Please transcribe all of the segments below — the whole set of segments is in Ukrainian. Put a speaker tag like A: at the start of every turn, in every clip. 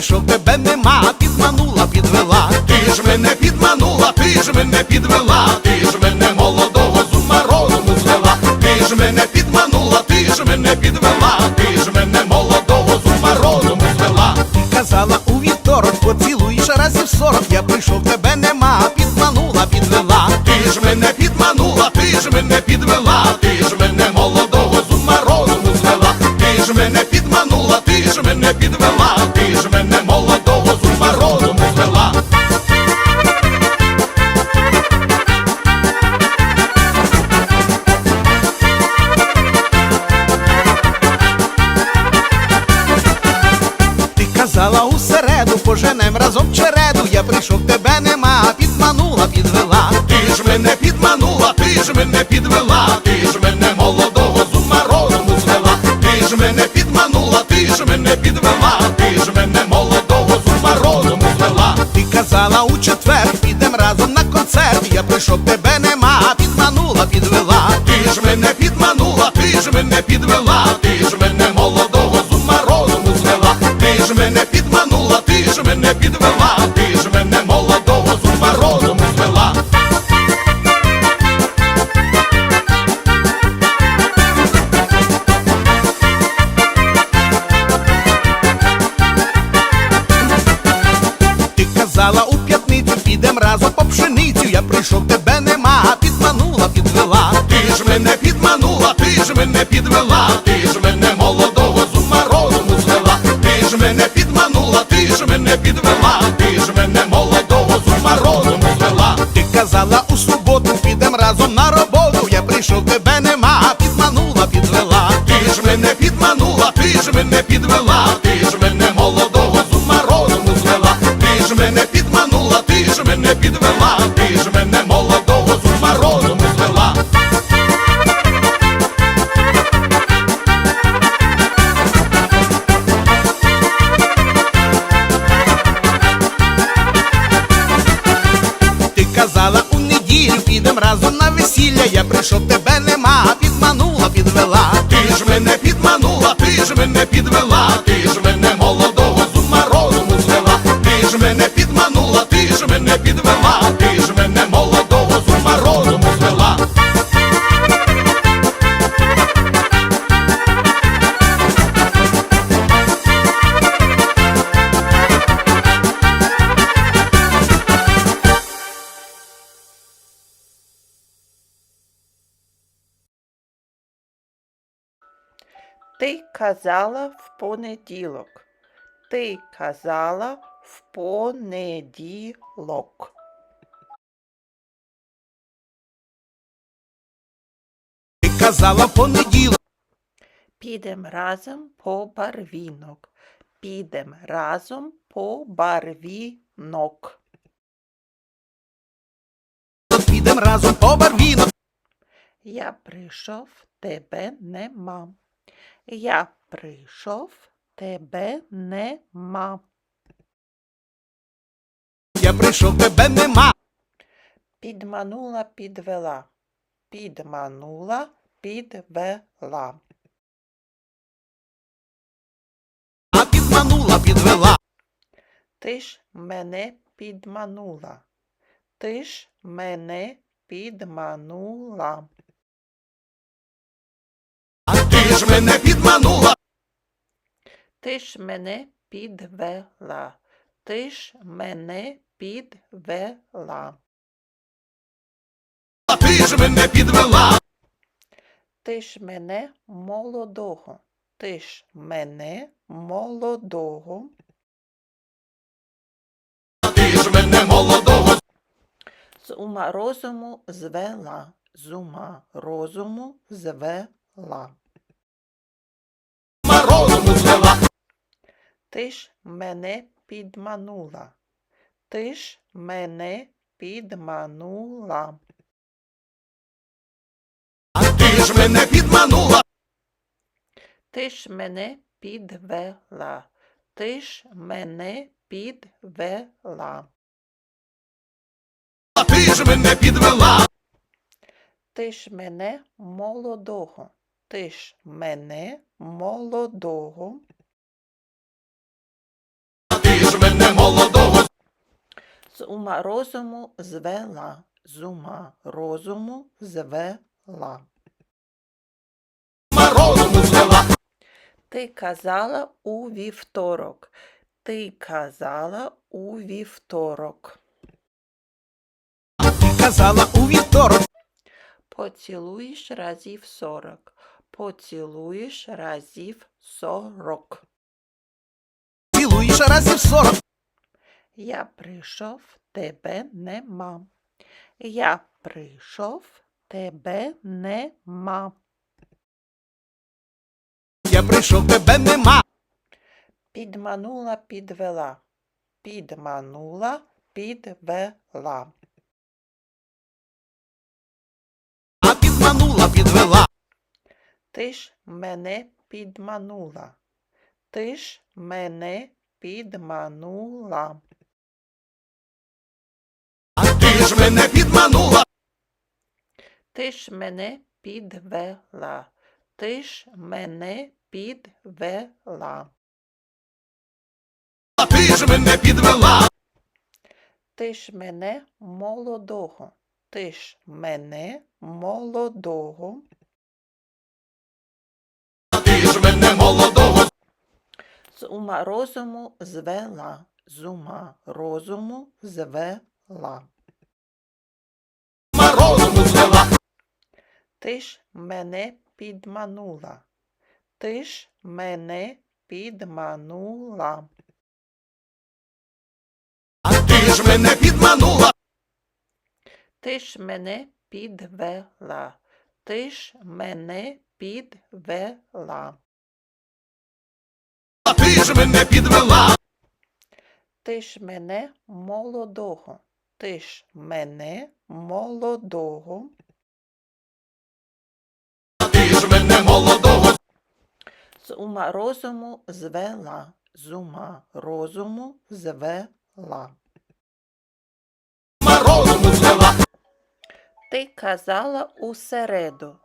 A: барвінок. Тебе нема, концерт. Я тебе нема, підманула, підвела. Ти ж мене підманула, ти ж мене підвела, ти ж мене молодого з ума розуму звела. Ти ж мене підманула, ти ж мене підвела, ти ж мене молодого з ума розуму звела. Ти казала у разом по пшеницю. Я прийшов, тебе нема, підманула, підвела. Ти ж мене підманула, ти ж мене підвела, Ти казала
B: в понеділок. Ти казала в понеділок.
A: Ти казала в понеділок.
B: Підем разом по барвінок. Підем разом по барвінок.
A: Підем разом по барвінок.
B: Я прийшов, тебе нема. Я прийшов, тебе нема.
A: Я прийшов, тебе нема.
B: Підманула, підвела. Підманула, підвела.
A: А підманула, підвела.
B: Ти ж мене підманула. Ти ж мене підманула.
A: А ти ж мене підманула.
B: Ти ж мене підвела. Ти ж мене підвела.
A: Ти ж мене підвела.
B: Ти ж мене молодого. Ти ж мене молодого.
A: Ти ж мене молодого.
B: З ума розуму звела. З ума розуму звела. Ти ж мене підманула. Ти ж мене підманула.
A: А ти ж мене підманула.
B: Ти ж мене підвела. Ти ж мене підвела.
A: А ти ж мене підвела.
B: Ти ж мене молодого. Ти ж мене молодого.
A: Молодого
B: З ума розуму звела. З ума розуму звела.
A: розуму звела.
B: Ти казала у вівторок. Ти казала у вівторок.
A: Ти казала у вівторок.
B: Поцілуєш разів сорок. Поцілуєш разів сорок.
A: Цілуєш разів сорок.
B: Я прийшов, тебе нема. Я прийшов, тебе нема.
A: Я прийшов, тебе нема.
B: Підманула, підвела. Підманула, підвела.
A: А підманула, підвела.
B: Ти ж мене підманула. Ти ж мене підманула.
A: Підманула.
B: Ти ж мене підвела. Ти ж мене підвела.
A: Ти ж мене підвела.
B: Ти ж мене молодого. Ти ж мене молодого.
A: Ти ж мене молодого.
B: З ума розуму звела. З ума розуму звела. Ти ж мене підманула. Ти ж мене підманула.
A: А ти ж мене підманула.
B: Ти ж мене підвела. Ти ж мене підвела.
A: А ти ж мене підвела.
B: Ти ж мене молодого. Ти ж мене молодого. З ума розуму звела. З ума розуму звела.
A: розуму звела.
B: Ти казала у середу.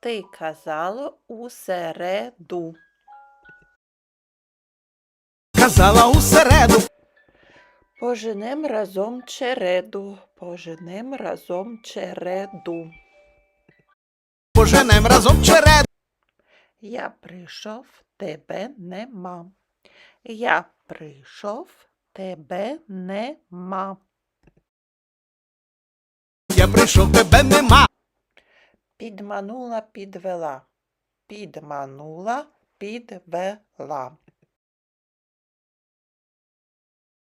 B: Ти казала у середу.
A: Казала у середу.
B: Поженем разом череду. Поженем разом череду.
A: Поженем разом черед.
B: Я прийшов, тебе нема. Я прийшов, тебе нема.
A: Я прийшов, тебе нема.
B: Підманула, підвела. Підманула, підвела.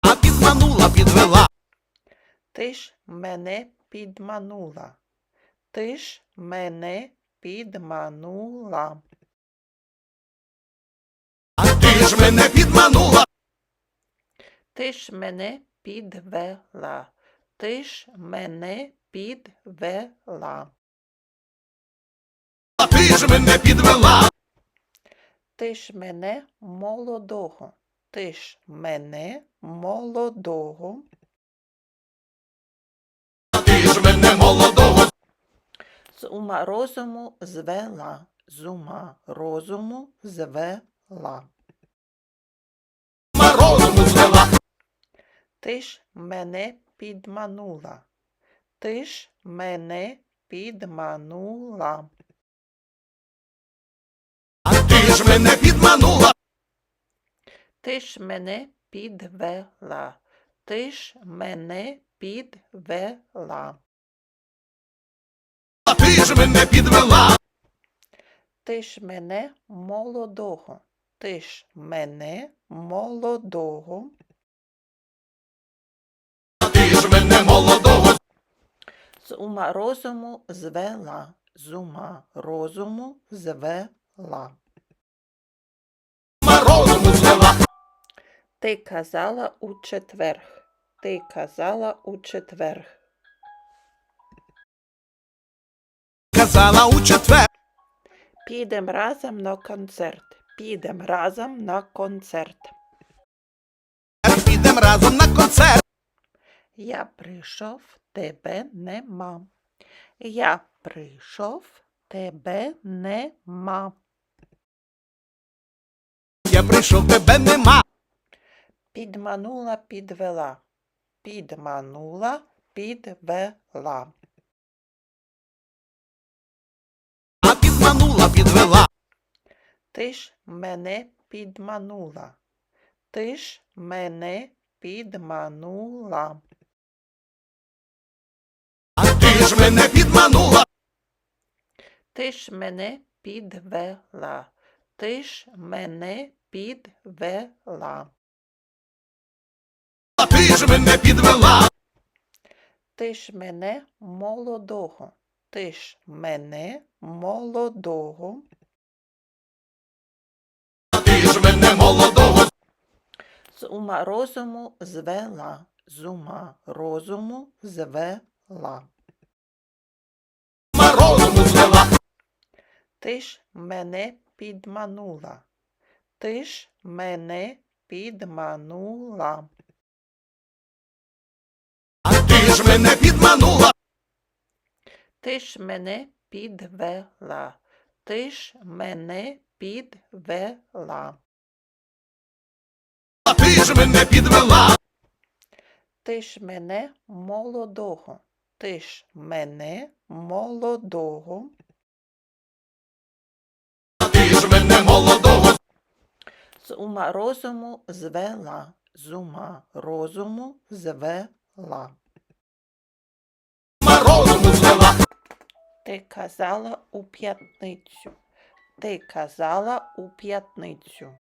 A: А підманула, підвела.
B: Ти ж мене підманула. Ти ж мене підманула.
A: Підманула.
B: Ти ж мене підвела. Ти ж мене підвела.
A: А ти ж мене підвела.
B: Ти ж мене молодого. Ти ж мене молодого.
A: А ти ж мене молодого.
B: З ума розуму звела. З ума розуму звела. Ти ж мене підманула. Ти ж мене підманула.
A: А ти ж мене підманула.
B: Ти ж мене підвела. Ти ж мене підвела.
A: А ти ж мене підвела.
B: Ти ж мене молодого. Ти ж мене молодого. З ума розуму звела. З ума розуму звела.
A: розуму звела.
B: Ти казала у четверг. Ти казала у четверг.
A: Казала у четвер.
B: Підем разом на концерт. Підем разом на концерт.
A: Підем разом на концерт.
B: Я прийшов, тебе нема. Я прийшов, тебе нема.
A: Я прийшов, тебе нема.
B: Підманула, підвела. Підманула, підвела.
A: а підманула, підвела,
B: Ти ж мене підманула. Ти ж мене підманула.
A: Ж мене підманула,
B: Ти ж мене підвела. Ти ж мене підвела.
A: ти ж мене підвела,
B: Ти ж мене молодого. Ти ж мене молодого.
A: ти ж мене молодого,
B: З ума розуму звела. З ума розуму звела. Ти ж мене підманула. Ти ж мене підманула.
A: а ти ж мене підманула,
B: Ти ж мене підвела. Ти ж мене підвела.
A: а ти ж мене підвела,
B: Ти ж мене молодого. Ти ж мене молодого. З ума розуму звела. З ума розуму звела.
A: розуму звела,
B: Ти казала у п'ятницю. Ти казала у п'ятницю.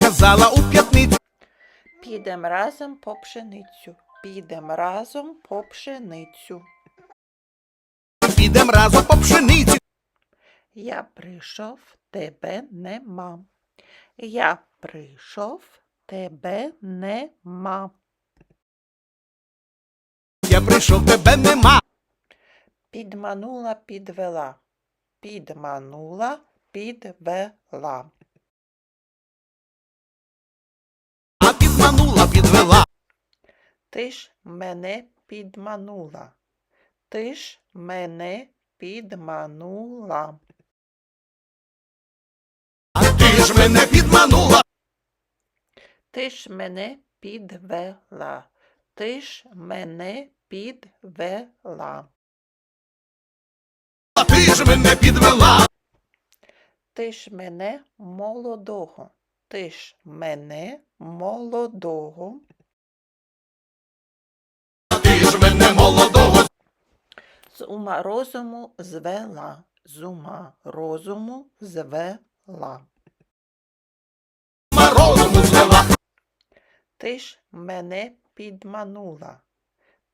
A: казала у п'ятницю,
B: Підем разом по пшеницю. Підем разом по пшеницю.
A: підем разом по пшениці,
B: Я прийшов, тебе нема. Я прийшов, тебе нема.
A: я прийшов, тебе нема,
B: Підманула, підвела. Підманула, підвела.
A: а підманула, підвела,
B: Ти ж мене підманула. Ти ж мене підманула.
A: Ж мене підманула,
B: Ти ж мене підвела. Ти ж мене підвела.
A: а ти ж мене підвела,
B: Ти ж мене молодого. Ти ж мене молодого.
A: а ти ж мене молодого,
B: З ума розуму звела. З ума розуму звела.
A: Розуму
B: Ти ж мене підманула.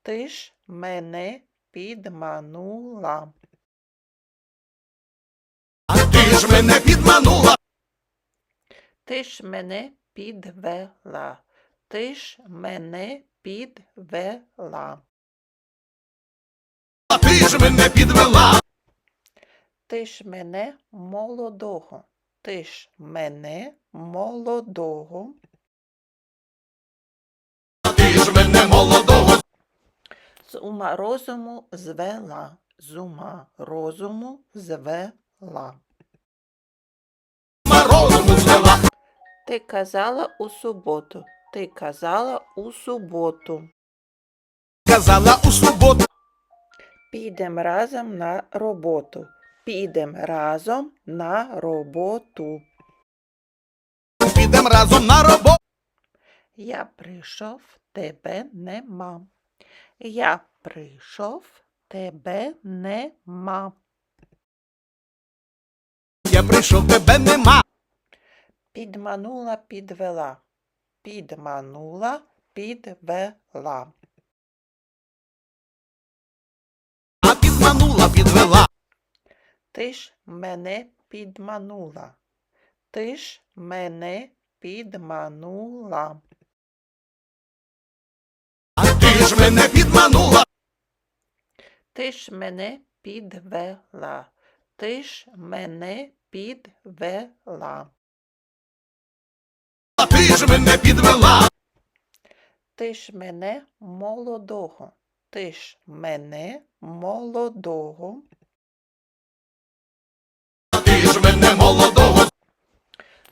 B: Ти ж мене підманула.
A: а ти ж мене підманула,
B: Ти ж мене підвела. Ти ж мене підвела.
A: а ти ж мене підвела,
B: Ти ж мене молодого. Ти ж мене молодого.
A: ти ж мене молодого,
B: З ума розуму звела. З ума розуму звела.
A: розуму звела,
B: Ти казала у суботу. Ти казала у суботу.
A: казала у суботу,
B: Підем разом на роботу. Підем разом на роботу.
A: підем разом на роботу,
B: Я прийшов, тебе нема. Я прийшов, тебе нема.
A: я прийшов, тебе нема,
B: Підманула, підвела. Підманула, підвела. Ти ж мене підманула. Ти ж мене підманула.
A: а ти ж мене підманула,
B: Ти ж мене підвела. Ти ж мене підвела.
A: а ти ж мене підвела,
B: Ти ж мене молодого. Ти ж мене молодого.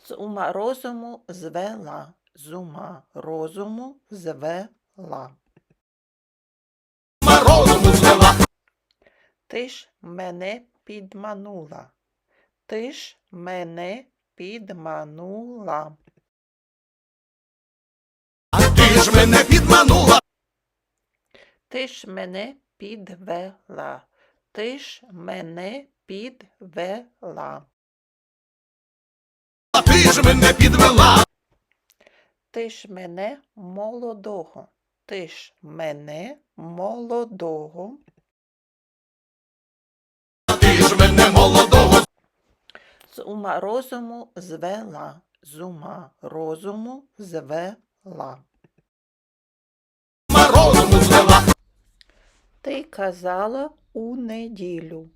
B: З ума розуму звела, з ума розуму звела. Ти ж мене підманула. Ти ж мене підманула.
A: а ти ж мене підманула,
B: Ти ж мене підвела. Ти ж мене підвела.
A: А ти ж мене підвела,
B: Ти ж мене молодого. Ти ж мене молодого.
A: ти ж мене молодого,
B: З ума розуму звела. З ума розуму звела.
A: морозуму звела,
B: Ти казала у неділю.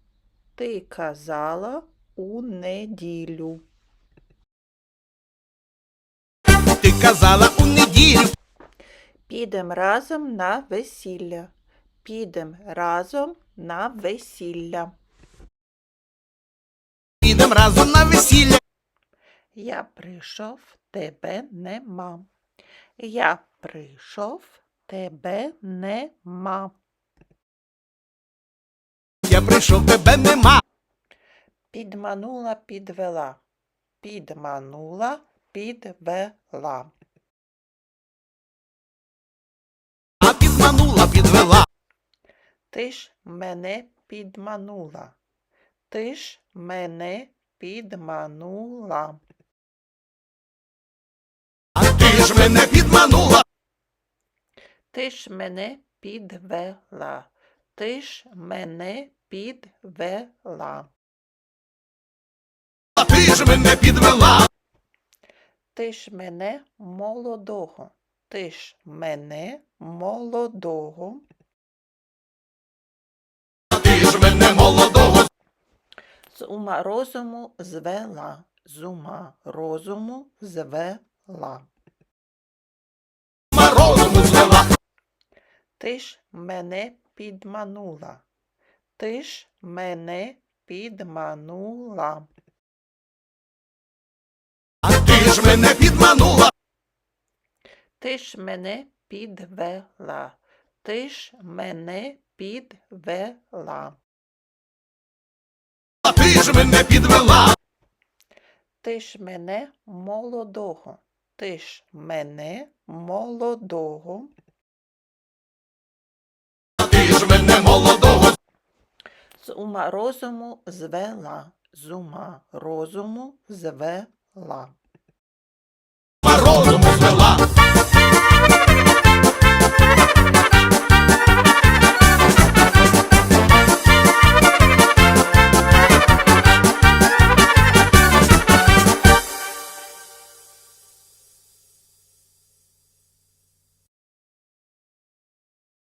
B: Ти казала у неділю.
A: Казала у неділю,
B: Підем разом на весілля. Підем разом на весілля.
A: підем разом на весілля,
B: Я прийшов, тебе нема. Я прийшов, тебе нема.
A: я прийшов, тебе нема,
B: Підманула, підвела. Підманула, підвела.
A: Підвела,
B: Ти ж мене підманула. Ти ж мене підманула.
A: а ти ж мене підманула,
B: Ти ж мене підвела. Ти ж мене підвела.
A: а ти ж мене підвела,
B: Ти ж мене молодого. Ти ж мене молодого.
A: Мене молодого,
B: З ума розуму звела. З ума розуму звела.
A: морозуму звела,
B: Ти ж мене підманула. Ти ж мене підманула.
A: а ти ж мене підманула,
B: Ти ж мене підвела. Ти ж мене підвела.
A: Підвела,
B: Ти ж мене молодого. Ти ж мене молодого.
A: ти ж мене молодого,
B: З ума розуму звела. З ума розуму звела.